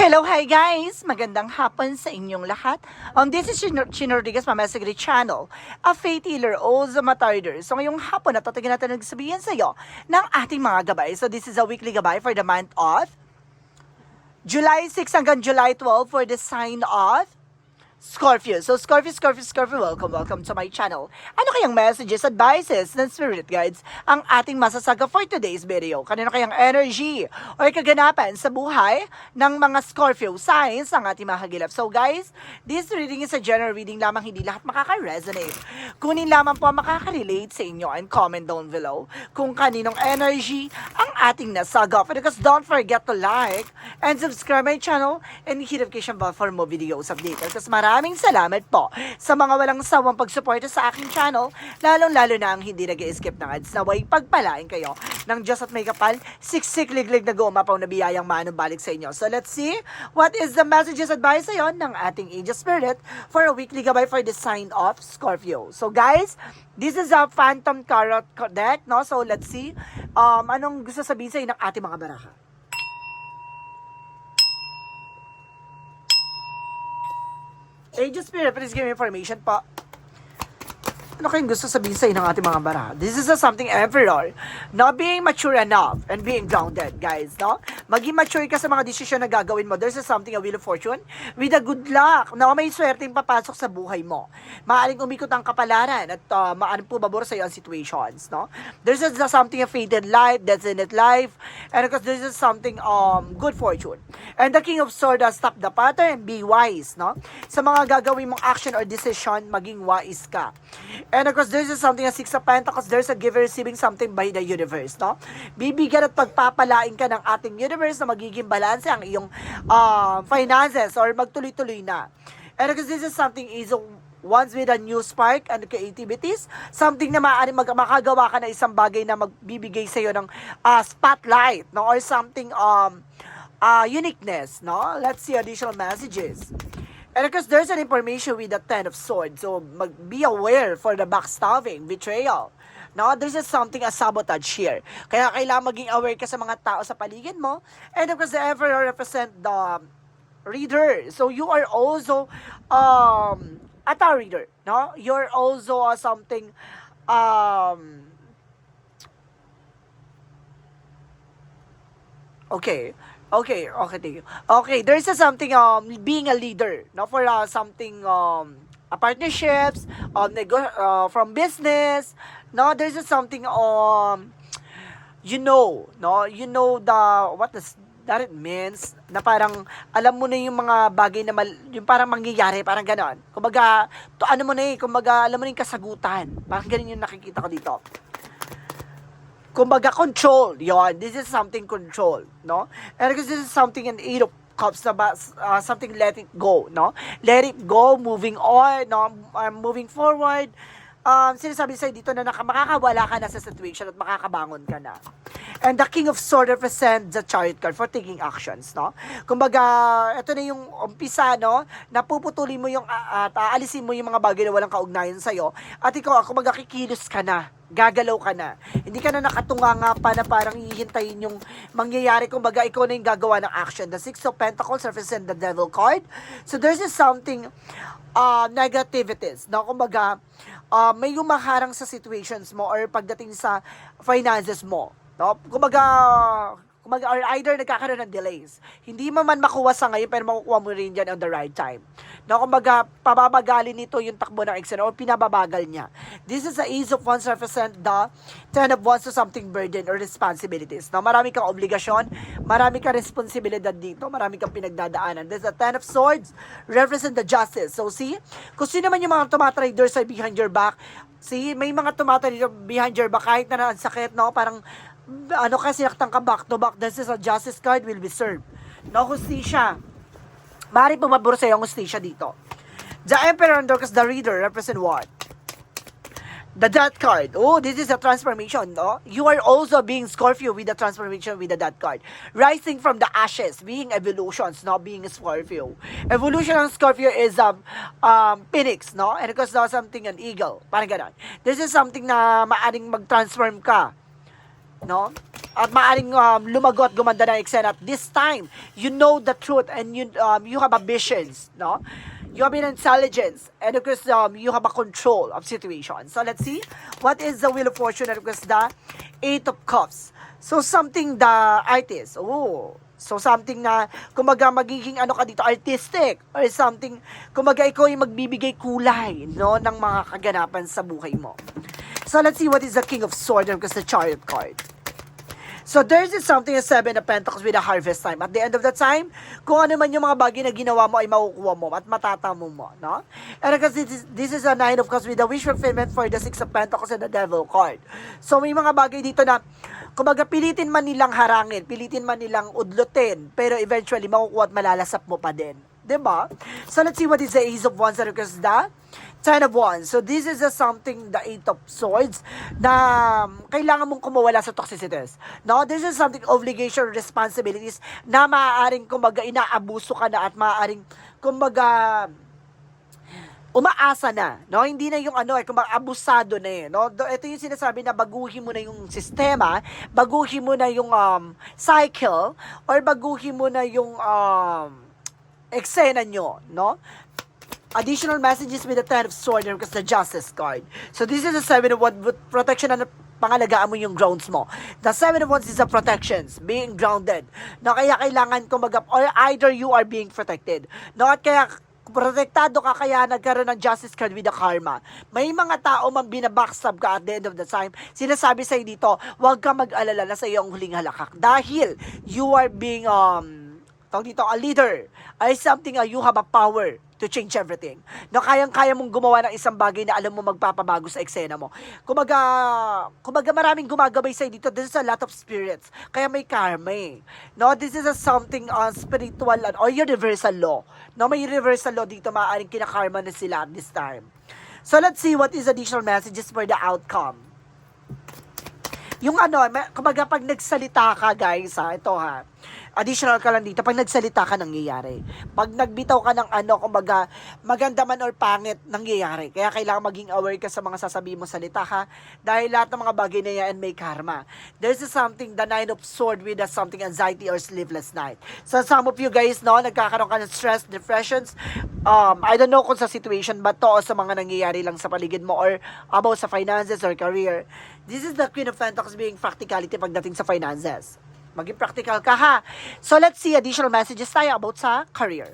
Hello, hi guys! Magandang hapon sa inyong lahat. Um, this is Chino Rodriguez, Mama Sagri Channel, a faith healer, also matarder. So ngayong hapon, natatagan natin nagsabihin sa iyo ng ating mga gabay. So this is a weekly gabay for the month of July 6 hanggang July 12 for the sign of Scorpio. So Scorpio, Scorpio, Scorpio, welcome, welcome to my channel. Ano kayang messages, advices, and spirit guides ang ating masasaga for today's video? Kanino kayang energy or kaganapan sa buhay ng mga Scorpio signs ang ating mahagilap? So guys, this reading is a general reading lamang, hindi lahat makaka-resonate. Kunin lamang po ang makaka-relate sa inyo and comment down below kung kaninong energy ang ating nasaga. Because don't forget to like and subscribe my channel and hit notification bell for more videos updated. Kasi maraming salamat po sa mga walang sawang pagsuporta sa aking channel, lalong-lalo na ang hindi nag skip ng ads. Naway pagpalain kayo ng Diyos at may kapal, siksik liglig na gumapaw na biyayang manong balik sa inyo. So let's see what is the messages advice sa ng ating Angel Spirit for a weekly gabay for the sign of Scorpio. So guys, this is a Phantom Tarot deck, no? So let's see um, anong gusto sa ng ating mga baraha. Angel Spirit, please give me information po. Ano kayong gusto sabihin sa ng ating mga bara? This is a something emperor. Not being mature enough and being grounded, guys, no? Maging mature ka sa mga desisyon na gagawin mo. There's a something, a wheel of fortune, with a good luck, no? May swerteng papasok sa buhay mo. Maaring umikot ang kapalaran at uh, maaring pumabor sa iyo situations, no? There's a, something, a fated life, it life, and of course, there's a something, um, good fortune. And the King of Swords stop the pattern, be wise, no? Sa mga gagawin mong action or decision, maging wise ka. And of course, there's just something a Six of Pentacles, there's a giver receiving something by the universe, no? Bibigyan at pagpapalain ka ng ating universe na magiging balance ang iyong uh, finances or magtuloy-tuloy na. And of course, this is something is once with a new spark and creativities, something na maaaring mag makagawa ka na isang bagay na magbibigay sa iyo ng uh, spotlight, no? Or something um uh, uniqueness, no? Let's see additional messages. And of course, there's an information with the Ten of Swords. So, mag, be aware for the backstabbing, betrayal. No, there's just something a sabotage here. Kaya kailangan maging aware ka sa mga tao sa paligid mo. And of course, the Emperor represent the reader. So, you are also um, a tarot reader. No? You're also uh, something um, Okay. Okay, okay, thank you. Okay, there's a something um being a leader, no for uh, something um a partnerships, um nego- uh, from business, no there's something um you know, no, you know the what does that it means na parang alam mo na yung mga bagay na mal, yung parang mangyayari, parang ganon. Kumbaga, to ano mo na eh, kumbaga alam mo na yung kasagutan. Parang ganun yung nakikita ko dito kumbaga control yon this is something control no and because this is something an eight of cups na ba, uh, something let it go no? Let it go moving on no? Uh, moving forward um, sinasabi sa'yo dito na naka, ka na sa situation at makakabangon ka na. And the King of Swords represents the Chariot card for taking actions, no? Kumbaga, ito na yung umpisa, no? Napuputulin mo yung, uh, at aalisin mo yung mga bagay na walang kaugnayan sa'yo. At ikaw, kumbaga, kikilos ka na gagalaw ka na. Hindi ka na nakatunga nga pa na parang hihintayin yung mangyayari. Kumbaga, ikaw na yung gagawa ng action. The Six of Pentacles represent the Devil card. So, there's just something uh, negativities. No? Kumbaga, uh, may humaharang sa situations mo or pagdating sa finances mo. No? Kumbaga, kumbaga, or either nagkakaroon ng delays. Hindi mo man makuha sa ngayon, pero makukuha mo rin dyan on the right time. No, kumbaga, pababagalin nito yung takbo ng eksena o pinababagal niya. This is the Ace of Wands represent the Ten of Wands to something burden or responsibilities. No, marami kang obligasyon, marami kang responsibilidad dito, marami kang pinagdadaanan. This is the Ten of Swords represent the justice. So, see, kung sino man yung mga tumatrader sa behind your back, see, may mga tumatrader behind your back kahit na sakit, no, parang ano kasi nakatang ka back to back, this is a justice card will be served. No, hustisya. Mari pumabor sa yung hustisya dito. The Emperor and Dorcas, the reader, represent what? The Death card. Oh, this is a transformation, no? You are also being Scorpio with the transformation with the Death card. Rising from the ashes, being evolutions, not being Scorpio. Evolution ng Scorpio is um, um, phoenix, no? And because now something an eagle. Parang ganon. This is something na maaring mag-transform ka no? At maaring um, lumago at gumanda ng eksena. At this time, you know the truth and you um, you have ambitions, no? You have an intelligence and of course um, you have a control of situation. So let's see what is the wheel of fortune and of course the eight of cups. So something the artist. Oh, so something na kumaga magiging ano ka dito artistic or something kumaga ikaw yung magbibigay kulay no ng mga kaganapan sa buhay mo. So let's see what is the king of swords and the chariot card. So there's is something a seven of pentacles with a harvest time. At the end of the time, kung ano man yung mga bagay na ginawa mo ay makukuha mo at matatamo mo, no? And because this is, this is a nine of cups with a wish fulfillment for the six of pentacles and the devil card. So may mga bagay dito na kumbaga pilitin man nilang harangin, pilitin man nilang udlutin, pero eventually makukuha at malalasap mo pa din. 'Di ba? So let's see what is the ace of wands and because the Ten of Wands. So this is a something, the Eight of Swords, na um, kailangan mong kumawala sa toxicities. No, this is something obligation, responsibilities na maaaring kumbaga inaabuso ka na at maaaring kumbaga umaasa na, no? Hindi na yung ano, eh, kumbaga abusado na eh, no? Ito yung sinasabi na baguhin mo na yung sistema, baguhin mo na yung um, cycle, or baguhin mo na yung um, eksena nyo, no? Additional messages with the Ten of Swords and the Justice card. So this is the Seven of Wands with protection na pangalagaan mo yung grounds mo. The Seven of Wands is the protections, being grounded. Na kaya kailangan kumbaga, or either you are being protected. No, at kaya protektado ka kaya nagkaroon ng justice card with the karma. May mga tao man binabackstab ka at the end of the time, sinasabi sa'yo dito, huwag ka mag-alala na sa iyong huling halakak. Dahil you are being, um, tawag dito, a leader. Ay something, uh, you have a power to change everything. Na kayang-kaya mong gumawa ng isang bagay na alam mo magpapabago sa eksena mo. Kumaga, kumaga maraming gumagabay sa'yo dito. This is a lot of spirits. Kaya may karma eh. No, this is a something uh, spiritual or universal law. No, may universal law dito maaaring kinakarma na sila this time. So let's see what is additional messages for the outcome. Yung ano, kumbaga pag nagsalita ka guys ha, ito ha, additional ka lang dito, pag nagsalita ka nangyayari. Pag nagbitaw ka ng ano, kumbaga maganda man or pangit, nangyayari. Kaya kailangan maging aware ka sa mga sasabihin mo salita ha, dahil lahat ng mga bagay na yan may karma. There's something, the nine of sword with a something anxiety or sleepless night. So some of you guys, no, nagkakaroon ka ng stress, depressions, um, I don't know kung sa situation ba to o sa mga nangyayari lang sa paligid mo or about sa finances or career. This is the Queen of Pentacles being practicality pagdating sa finances. Maging practical ka ha. So let's see additional messages tayo about sa career.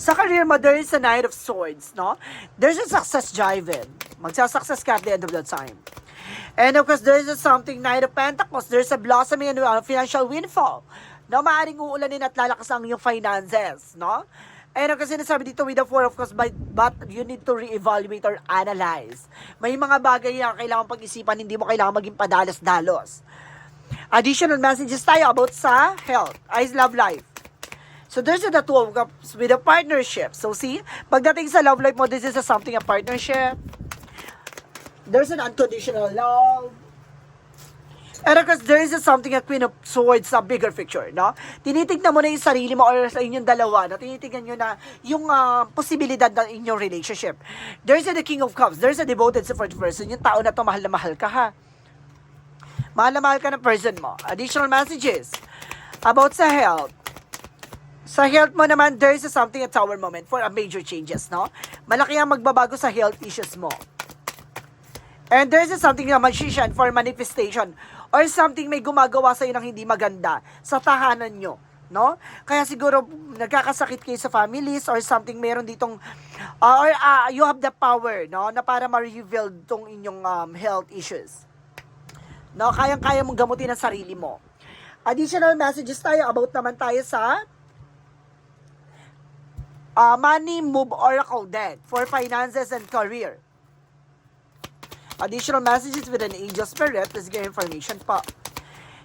Sa career mo, there is a Knight of Swords, no? There's a success driven. Magsasuccess ka at the end of the time. And of course, there is a something Knight of Pentacles. There's a blossoming and financial windfall. No, maaaring uulanin at lalakas ang yung finances, no? And kasi sinasabi dito with the four of course, but, but you need to re-evaluate or analyze. May mga bagay na kailangan pag-isipan, hindi mo kailangan maging padalos-dalos. Additional messages tayo about sa health, eyes, love life. So there's a two of cups with a partnership. So see, pagdating sa love life mo, this is a something a partnership. There's an unconditional love. And of course, there is a something a queen of swords sa bigger picture, no? Tinitignan mo na yung sarili mo or sa inyong dalawa, no? Tinitignan nyo na yung ah, posibilidad ng inyong relationship. There's a the king of cups. There's a devoted support person. Yung tao na to, mahal na mahal ka, ha? Mahal na mahal ka ng person mo. Additional messages about sa health. Sa health mo naman, there is a something at tower moment for a major changes, no? Malaki ang magbabago sa health issues mo. And there is something na magician for manifestation or something may gumagawa sa ng hindi maganda sa tahanan nyo. No? Kaya siguro nagkakasakit kayo sa families or something meron ditong uh, or uh, you have the power no na para ma-reveal tong inyong um, health issues. No, kayang-kaya mong gamutin ang sarili mo. Additional messages tayo about naman tayo sa uh, Money Move Oracle deck for finances and career. Additional messages with an angel spirit. Get information pa.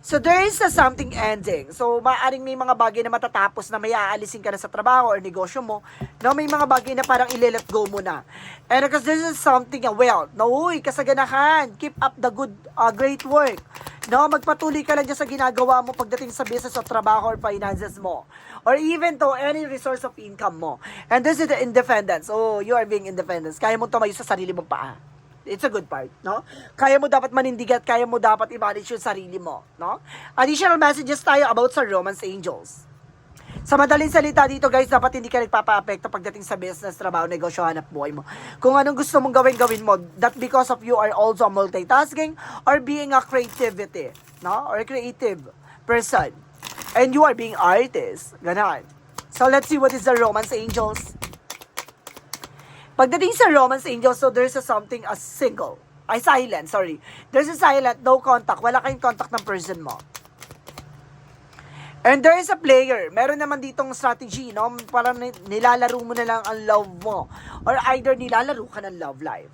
So, there is a something ending. So, maaaring may mga bagay na matatapos na may aalisin ka na sa trabaho or negosyo mo. No, may mga bagay na parang ile-let go mo na. And because this is something, uh, well, no, uy, kasaganahan. Keep up the good, uh, great work. No, magpatuloy ka lang dyan sa ginagawa mo pagdating sa business o trabaho or finances mo. Or even to any resource of income mo. And this is the independence. Oh, you are being independent. Kaya mong tumayo sa sarili mong paa. It's a good part, no? Kaya mo dapat manindigan, kaya mo dapat i-manage yung sarili mo, no? Additional messages tayo about sa romance angels. Sa madaling salita dito guys, dapat hindi ka nagpapa-apekto pagdating sa business, trabaho, negosyo, hanap buhay mo. Kung anong gusto mong gawin, gawin mo. That because of you are also multitasking or being a creativity, no? Or creative person. And you are being artist. Ganon. So let's see what is the romance angels. Pagdating sa romance angels, so there's a something as single. Ay, silent, sorry. There's a silent, no contact. Wala kayong contact ng person mo. And there is a player. Meron naman ditong strategy, no? Parang ni- nilalaro mo na lang ang love mo. Or either nilalaro ka ng love life.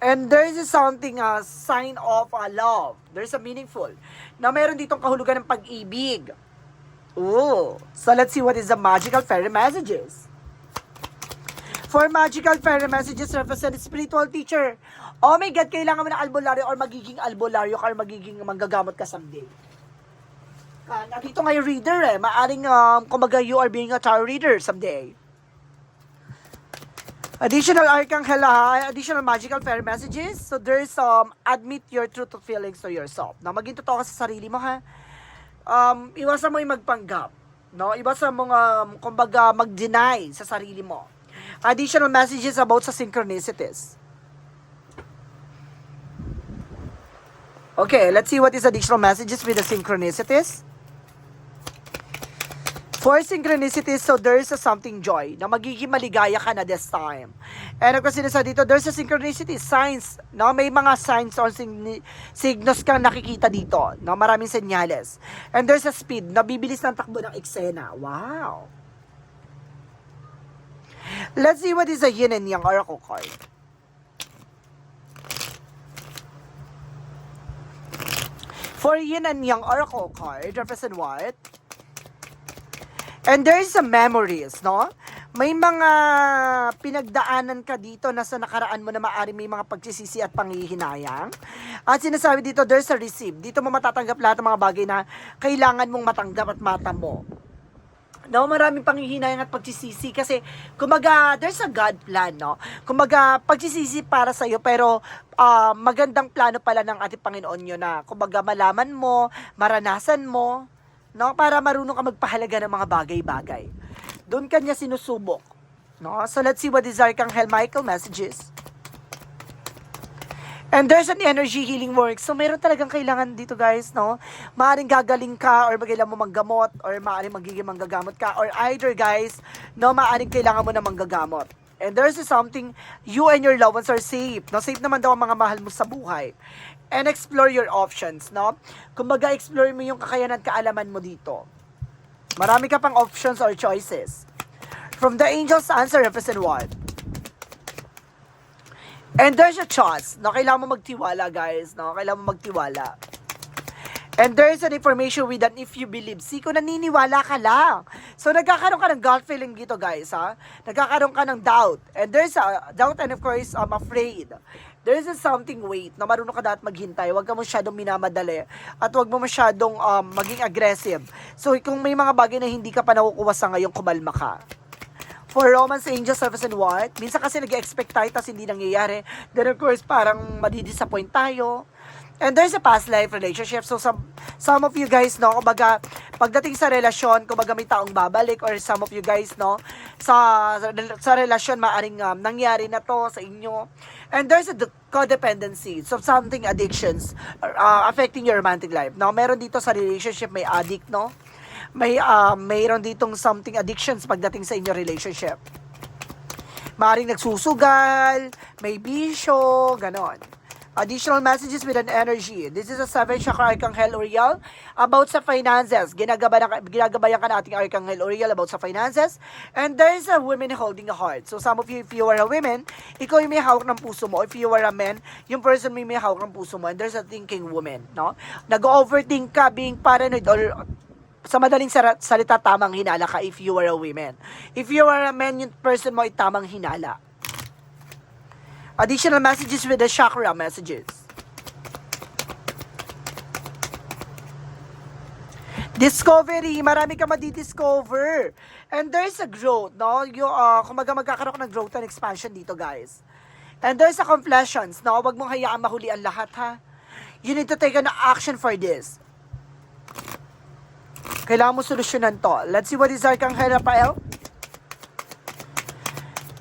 And there is something, a sign of a love. There's a meaningful. Na meron ditong kahulugan ng pag-ibig. Ooh. So let's see what is the magical fairy messages. For magical fairy messages represent spiritual teacher. Oh my God, kailangan mo ng albularyo or magiging albularyo ka or magiging manggagamot ka someday. Ah, nandito nga yung reader eh. Maaring, um, kumbaga, you are being a tarot reader someday. Additional Archangel, ah, additional magical fairy messages. So there's um, admit your truth of feelings to yourself. Na maging totoo ka sa sarili mo ha. Um, iwasan mo yung magpanggap. No? Iwasan mo um, kumbaga mag-deny sa sarili mo. Additional messages about sa synchronicities. Okay, let's see what is additional messages with the synchronicities. For synchronicities, so there's a something joy na magiging maligaya ka na this time. And ako sinasabi dito, there's a synchronicity, signs, no? May mga signs or sign- signals kang nakikita dito, no? Maraming senyales. And there's a speed, nabibilis ng takbo ng eksena. Wow! Let's see what is a yin and yang oracle card. For yin and yang oracle card, represent what? And there is some memories, no? May mga pinagdaanan ka dito na sa nakaraan mo na maari may mga pagsisisi at panghihinayang. At sinasabi dito, there's a receive. Dito mo matatanggap lahat ng mga bagay na kailangan mong matanggap at mata mo. No, maraming panghihinayang at pagsisisi kasi kumaga there's a God plan, no? Kumaga pagsisisi para sa iyo pero ah, magandang plano pala ng ating Panginoon 'yon na kumaga malaman mo, maranasan mo, no? Para marunong ka magpahalaga ng mga bagay-bagay. Doon kanya sinusubok, no? So let's see what is Archangel Michael messages. And there's an energy healing work. So, meron talagang kailangan dito, guys, no? Maaring gagaling ka or kailangan mo manggamot or maaring magiging manggagamot ka or either, guys, no, maaring kailangan mo na manggagamot. And there's something, you and your loved ones are safe. No? Safe naman daw ang mga mahal mo sa buhay. And explore your options, no? Kumbaga, explore mo yung kakayanan, kaalaman mo dito. Marami ka pang options or choices. From the angels, answer represent what? And there's a chance na kailangan mo magtiwala, guys. No? Kailangan mo magtiwala. And there's an information with that if you believe. Siko, naniniwala ka lang. So, nagkakaroon ka ng gut feeling dito, guys, ha? Nagkakaroon ka ng doubt. And there's a doubt and of course, I'm afraid. There's a something wait na marunong ka dapat maghintay. Huwag ka masyadong minamadali. At huwag mo masyadong um, maging aggressive. So, kung may mga bagay na hindi ka pa nakukuha sa ngayon, kumalma ka. For Romance Angel Service and what? Minsan kasi nag-expect tayo tapos hindi nangyayari. Then of course, parang madidisappoint tayo. And there's a past life relationship. So some, some of you guys, no, kumbaga, pagdating sa relasyon, kumbaga may taong babalik or some of you guys, no, sa, sa relasyon, maaring um, nangyari na to sa inyo. And there's a de- codependency. So something addictions uh, affecting your romantic life. Now, meron dito sa relationship, may addict, no? May uh, mayroon ditong something addictions pagdating sa inyo relationship. Maring nagsusugal, may bisyo, ganon. Additional messages with an energy. This is a seven chakra Archangel Uriel about sa finances. Ginagabayan, ginagabayan ka nating Archangel Uriel about sa finances. And there is a woman holding a heart. So some of you, if you are a woman, ikaw yung may hawak ng puso mo. If you are a man, yung person may may hawak ng puso mo. And there's a thinking woman, no? Nag-overthink ka, being paranoid or sa madaling salita, tamang hinala ka if you are a woman. If you are a man, yung person mo ay tamang hinala. Additional messages with the chakra messages. Discovery, marami ka madidiscover. And there's a growth, no? Yung, uh, kumaga magkakaroon ka ng growth and expansion dito, guys. And there's a confessions, no? Huwag mong hayaan mahuli ang lahat, ha? You need to take an action for this. Kailangan mo solusyonan to. Let's see what is Arcangel Rafael.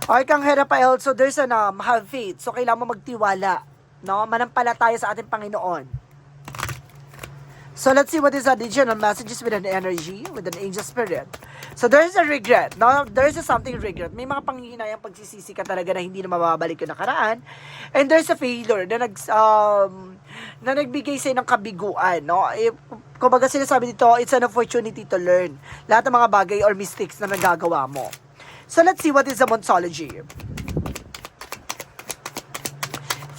Arcangel Rafael, so there's an um, have faith. So kailangan mo magtiwala. No? Manampalataya sa ating Panginoon. So let's see what is additional messages with an energy, with an angel spirit. So there's a regret. No? There's a something regret. May mga panghihinayang pagsisisi ka talaga na hindi na mababalik yung nakaraan. And there's a failure na nag um, na nagbigay sa'yo ng kabiguan, no? Eh, kumbaga sinasabi dito, it's an opportunity to learn. Lahat ng mga bagay or mistakes na nagagawa mo. So let's see what is the Monsology.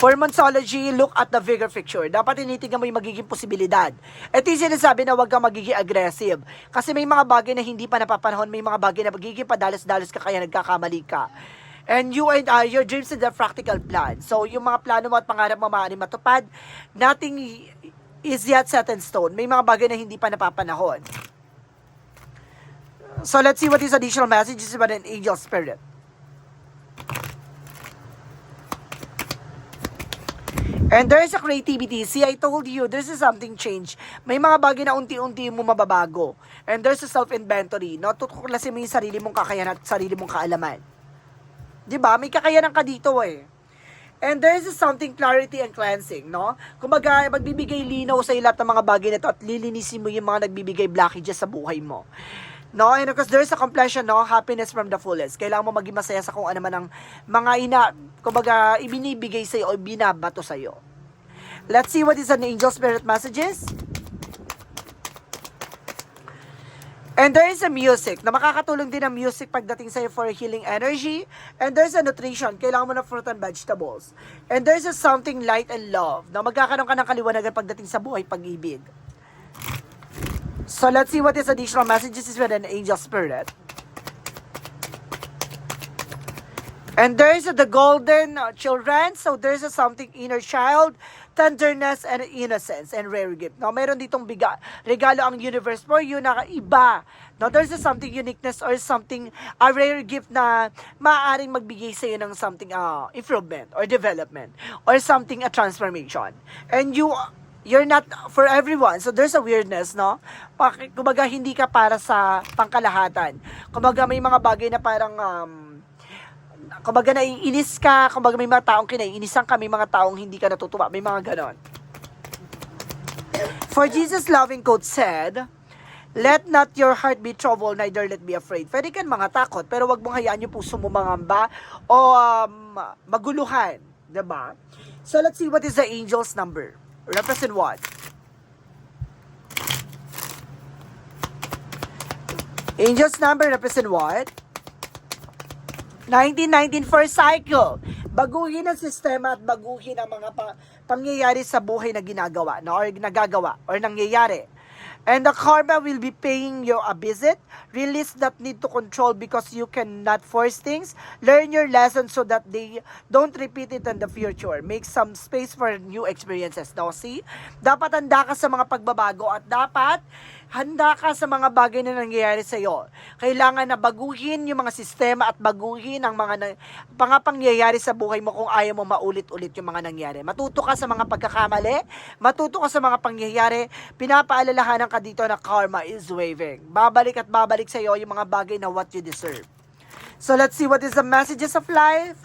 For Monsology, look at the bigger picture. Dapat tinitingnan mo yung magiging posibilidad. Ito yung sinasabi na huwag kang magiging aggressive. Kasi may mga bagay na hindi pa napapanahon, may mga bagay na magiging padalos-dalos ka kaya nagkakamali ka. And you and uh, your dreams is a practical plan. So, yung mga plano mo at pangarap mo maaaring matupad, nothing is yet set in stone. May mga bagay na hindi pa napapanahon. So, let's see what is additional messages about an angel spirit. And there is a creativity. See, I told you, there's a something change. May mga bagay na unti-unti mo mababago. And there's a self-inventory. No? Tutuklasin mo yung sarili mong kakayahan at sarili mong kaalaman. 'Di ba? May kakayanan ka dito eh. And there is something clarity and cleansing, no? Kumbaga, magbibigay linaw sa lahat ng mga bagay na to at lilinisin mo yung mga nagbibigay blockages sa buhay mo. No, and because there's a completion, no, happiness from the fullest. Kailangan mo maging masaya sa kung ano man ang mga ina, kumbaga, ibinibigay sa'yo o binabato sa'yo. Let's see what is an angel spirit messages. And there is a music na makakatulong din ang music pagdating sa'yo for healing energy. And there's a nutrition. Kailangan mo ng fruit and vegetables. And there's a something light and love na magkakaroon ka ng kaliwanagan pagdating sa buhay pag-ibig. So let's see what is additional messages is with an angel spirit. And there is the golden uh, children. So there's a something inner child, tenderness, and innocence, and rare gift. No, meron ditong biga, regalo ang universe for you na iba. No, there's a something uniqueness or something, a rare gift na maaaring magbigay sa'yo ng something uh, improvement or development or something a transformation. And you you're not for everyone. So there's a weirdness, no? Kumbaga hindi ka para sa pangkalahatan. Kumbaga may mga bagay na parang um, kumbaga naiinis ka, kumbaga may mga taong kinaiinisan ka, may mga taong hindi ka natutuwa, may mga ganon. For Jesus loving quote said, Let not your heart be troubled, neither let be afraid. Pwede kan mga takot, pero wag mong hayaan yung puso mo mangamba o um, maguluhan. ba? So let's see what is the angel's number. Represent what? Angel's number represent what? 1919 for cycle. Baguhin ang sistema at baguhin ang mga pa- pangyayari sa buhay na ginagawa no? or nagagawa or nangyayari. And the karma will be paying you a visit. Release that need to control because you cannot force things. Learn your lessons so that they don't repeat it in the future. Make some space for new experiences. No? See? Dapat handa ka sa mga pagbabago at dapat handa ka sa mga bagay na nangyayari sa iyo. Kailangan na baguhin yung mga sistema at baguhin ang mga na, mga pangyayari sa buhay mo kung ayaw mo maulit-ulit yung mga nangyari. Matuto ka sa mga pagkakamali, matuto ka sa mga pangyayari, pinapaalalahanan ka dito na karma is waving. Babalik at babalik sa iyo yung mga bagay na what you deserve. So let's see what is the messages of life.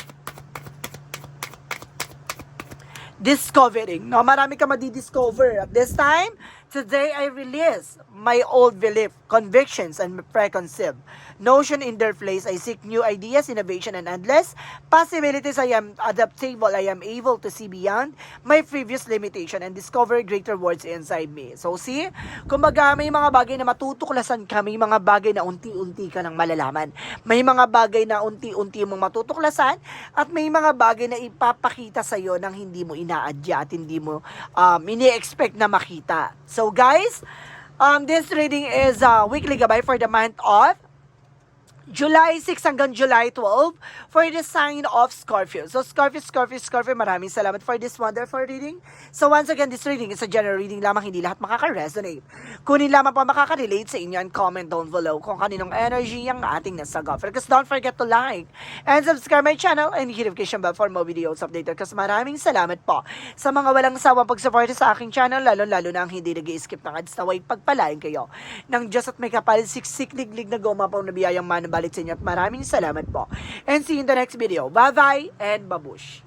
discovering. No, marami ka madi-discover. At this time, today I release my old belief, convictions, and preconceived notion in their place. I seek new ideas, innovation, and endless possibilities. I am adaptable. I am able to see beyond my previous limitation and discover greater words inside me. So see, kumbaga may mga bagay na matutuklasan ka, may mga bagay na unti-unti ka nang malalaman. May mga bagay na unti-unti mong matutuklasan at may mga bagay na ipapakita sa iyo nang hindi mo inaadya at hindi mo um, ini-expect na makita. So guys, um, this reading is uh, weekly gabay for the month of July 6 hanggang July 12 for the sign of Scorpio. So Scorpio, Scorpio, Scorpio, maraming salamat for this wonderful reading. So once again, this reading is a general reading lamang, hindi lahat makaka-resonate. Kunin lamang po makaka-relate sa inyo and comment down below kung kaninong energy ang ating nasa gopher. Because don't forget to like and subscribe my channel and hit notification bell for more videos updated. Kasi maraming salamat po sa mga walang sawang pag-support sa aking channel, lalo-lalo na ang hindi nag skip ng ads na way pagpalain kayo ng Diyos at may kapal siksik liglig na gumapaw na biyayang manabalik sa inyo at maraming salamat po. And see you in the next video. Bye-bye and babush!